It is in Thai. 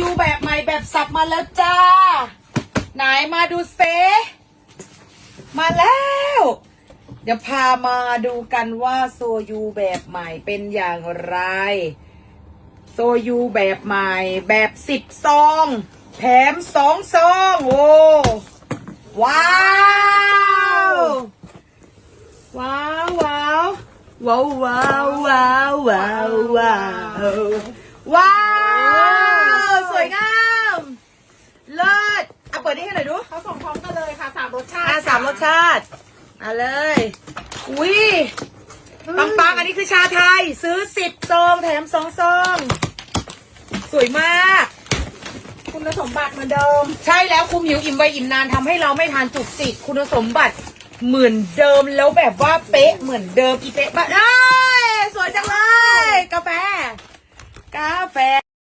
ยูแบบใหม่แบบสับมาแล้วจ้า ไหนมาดูเซมาแล้ว เดี๋ยวพามาดูกันว่าโซยูแบบใหม่เป็นอย่างไร โซยูแบบใหม่แบบสิบซอง แถมสองซองโอ้ว้าว ว้าวว้าวว้าวว้าวว้าวว้าวว้าว ว้าวสวยงาม เลิศเอาเปิดนี่ให้หน่อยดูเขาส่งพร้อมกันเลยค่ะสามรสชาติอ่าสามรสชาติเอาเลย อุ้ยปังปังๆอันนี้คือชาไทย ซื้อสิบซองแถมสองซอง สวยมาก คุณสมบัติเหมือนเดิม ใช่แล้วคุมหิวอิ่มไวอิ่มนานทำให้เราไม่ทานจุกจิกคุณสมบัติเหมือนเดิมแล้วแบบว่าเป๊ะเหมือนเดิมอีเป๊ะบ้าเอ้ยสวยจังเลย กาแฟ กาแฟ